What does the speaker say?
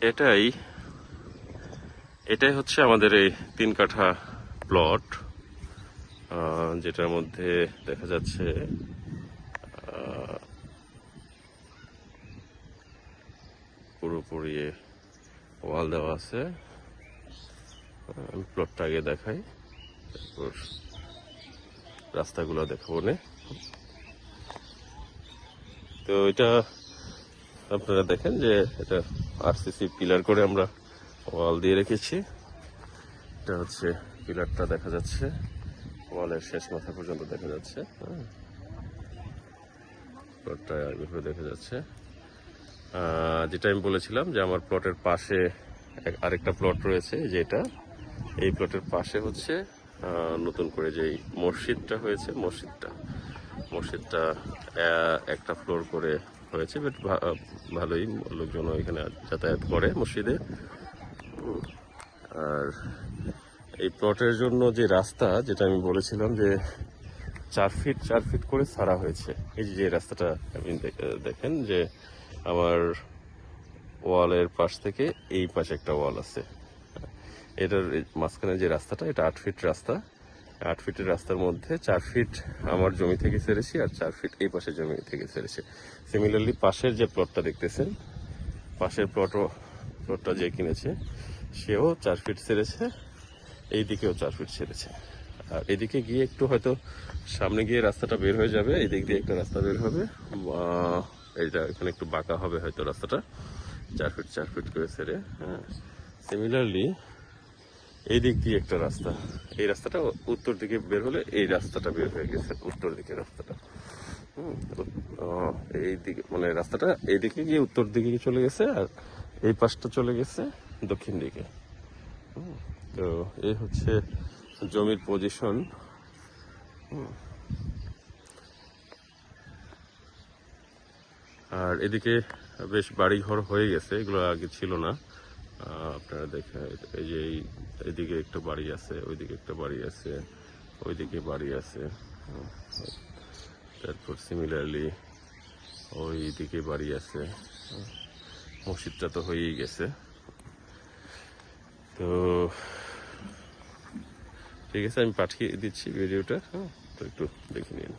এটাই এটাই হচ্ছে আমাদের এই তিন কাঠা প্লট যেটার মধ্যে দেখা যাচ্ছে পুরোপুরি ওয়াল দেওয়া আছে। প্লটটা আগে দেখাই, তারপর রাস্তাগুলো দেখাবো নে। তো এটা আপনারা দেখেন যে এটা আরসিসি পিলার করে আমরা ওয়াল দিয়ে রেখেছি। এটা হচ্ছে পিলারটা দেখা যাচ্ছে। ওয়ালের শেষ মাথা পর্যন্ত দেখা যাচ্ছে হ্যাঁ। দেখা যাচ্ছে। যেটা আমি বলেছিলাম যে আমার প্লটের পাশে আরেকটা প্লট রয়েছে যেটা এই প্লটের পাশে হচ্ছে নতুন করে যেই মসজিদটা হয়েছে, মসজিদটা। মসজিদটা একটা ফ্লোর করে হয়েছে বাট ভালোই লোকজন এখানে যাতায়াত করে মসজিদে। আর এই প্লটের জন্য যে রাস্তা, যেটা আমি বলেছিলাম যে চার ফিট চার ফিট করে সারা হয়েছে। এই যে রাস্তাটা আপনি দেখ- দেখেন যে আমার ওয়ালের পাশ থেকে এই পাশে একটা ওয়াল আছে। এটার মাঝখানে যে রাস্তাটা, এটা আট ফিট রাস্তা। আট ফিটের রাস্তার মধ্যে, চার ফিট আমার জমি থেকে ছেড়েছি আর চার ফিট এই পাশের জমি থেকে ছেড়েছি। সিমিলারলি পাশের যে প্লটটা দেখতেছেন, পাশের প্লটও প্লটটা যে কিনেছে, সেও চার ফিট ছেড়েছে এই দিকেও চার ফিট ছেড়েছে। আর এদিকে গিয়ে একটু হয়তো সামনে গিয়ে রাস্তাটা বের হয়ে যাবে এই দিক দিয়ে একটা রাস্তা বের হবে এইটা এখানে একটু বাঁকা হবে হয়তো রাস্তাটা, চার ফিট চার ফিট করে ছেড়ে হ্যাঁ। সিমিলারলি এই দিক দিয়ে একটা রাস্তা। এই রাস্তাটা উত্তর দিকে বের হলে এই রাস্তাটা বের হয়ে গেছে, উত্তর দিকে রাস্তাটা। এই দিকে মানে রাস্তাটা এই দিকে গিয়ে উত্তর দিকে চলে গেছে আর এই পাশটা চলে গেছে দক্ষিণ দিকে। তো এই হচ্ছে জমির পজিশন আর এদিকে বেশ বাড়ি ঘর হয়ে গেছে, এগুলো আগে ছিল না। আপনারা দেখে এই যে, এই- এদিকে একটা বাড়ি আছে, ওইদিকে একটা বাড়ি আছে, ওইদিকে বাড়ি আছে। তারপর সিমিলারলি ওই দিকে বাড়ি আছে। মসজিদটা তো হয়েই গেছে। তো ঠিক আছে, আমি পাঠিয়ে দিচ্ছি ভিডিওটা হ্যাঁ? তো একটু দেখে নিন।